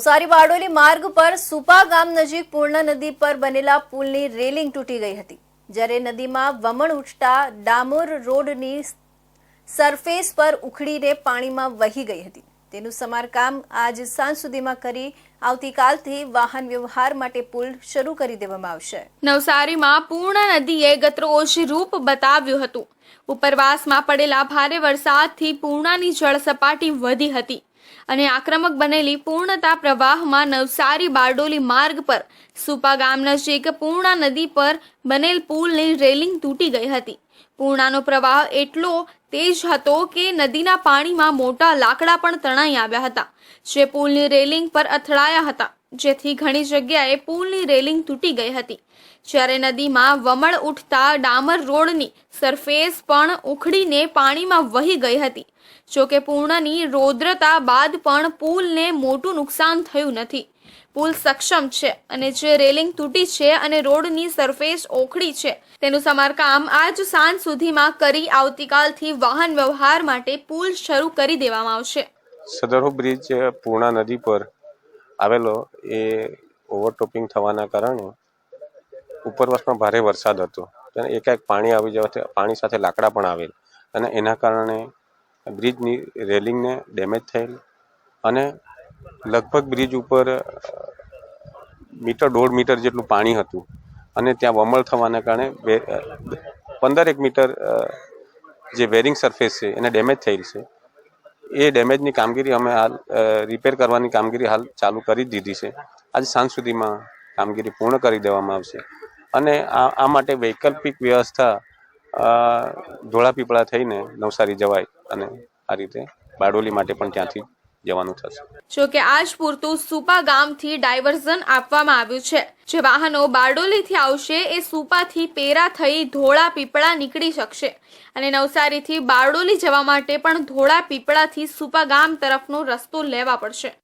સારી બારડોલી માર્ગ પર સુપા ગામ નજીક પૂર્ણા નદી પર બનેલા પુલની રેલિંગ તૂટી ગઈ હતી, જ્યારે નદીમાં વમણ ઉઠતા ડામોર રોડની સરફેસ પર ઉખડીને પાણીમાં વહી ગઈ હતી. તેનું સમારકામ આજ સાંજ સુધીમાં કરી આવતીકાલથી વાહન વ્યવહાર માટે પુલ શરૂ કરી દેવામાં આવશે. નવસારીમાં પૂર્ણ નદીએ ગતરોજ રૂપ બતાવ્યું હતું. ઉપરવાસમાં પડેલા ભારે વરસાદથી પૂર્ણાની જળ સપાટી વધી હતી. અને આક્રમક બનેલી પૂર્ણતા પ્રવાહમાં નવસારી બારડોલી માર્ગ પર સુપા ગામ નજીક પૂર્ણા નદી પર બનેલ પુલની રેલિંગ તૂટી ગઈ હતી. પૂર્ણાનો પ્રવાહ એટલો તેજ હતો કે નદીના પાણીમાં મોટા લાકડા પણ તણાઈ આવ્યા હતા. જે પુલની રેલિંગ પર અથડાયા હતા. જેથી ઘણી જગ્યાએ પુલની રેલિંગ તૂટી ગઈ હતી. જ્યારે નદીમાં વમળ ઉઠતા ડામર રોડની સરફેસ પણ ઉખડીને પાણીમાં વહી ગઈ હતી. જોકે પૂર્ણની રૌદ્રતા બાદ પણ પુલને મોટું નુકસાન થયું નથી. પુલ સક્ષમ છે અને જે રેલિંગ તૂટી છે અને રોડની સરફેસ ઓખડી છે, તેનું સમારકામ આજ સાંજ સુધીમાં કરી આવતીકાલથી વાહન વ્યવહાર માટે પુલ શરૂ કરી દેવામાં આવશે. સદરહુ બ્રિજ પૂર્ણા નદી પર આવેલો એ ઓવરટોપિંગ થવાના કારણે ઉપરવાસમાં ભારે વરસાદ હતો. અને એકાએક પાણી આવી જવાથી પાણી સાથે લાકડા પણ આવેલ. અને એના કારણે બ્રિજની રેલિંગને ડેમેજ થયેલ. અને લગભગ બ્રિજ ઉપર મીટર દોઢ મીટર જેટલું પાણી હતું. અને ત્યાં વમળ થવાના કારણે બે અ, પંદરેક મીટર જે વેરિંગ સરફેસ છે એને ડેમેજ થયેલ છે. એ ડેમેજની કામગીરી અમે હાલ રિપેર કરવાની કામગીરી હાલ ચાલુ કરી દીધી છે. આજે સાંજ સુધીમાં કામગીરી પૂર્ણ કરી દેવામાં આવશે. અને આ માટે વૈકલ્પિક વ્યવસ્થા ધોળાપીપળા થઈને નવસારી જવાય અને આ રીતે બારડોલી માટે પણ ત્યાંથી જવાનું થશે. જોકે આજ પૂરતું સુપા ગામથી ડાયવર્ઝન આપવામાં આવ્યું છે. જે વાહનો બારડોલીથી આવશે એ સુપાથી પેરા થઈ ધોળા પીપળા નીકળી શકશે. અને નવસારીથી બારડોલી જવા માટે પણ ધોળા પીપળાથી સુપા ગામ તરફનો રસ્તો લેવા પડશે.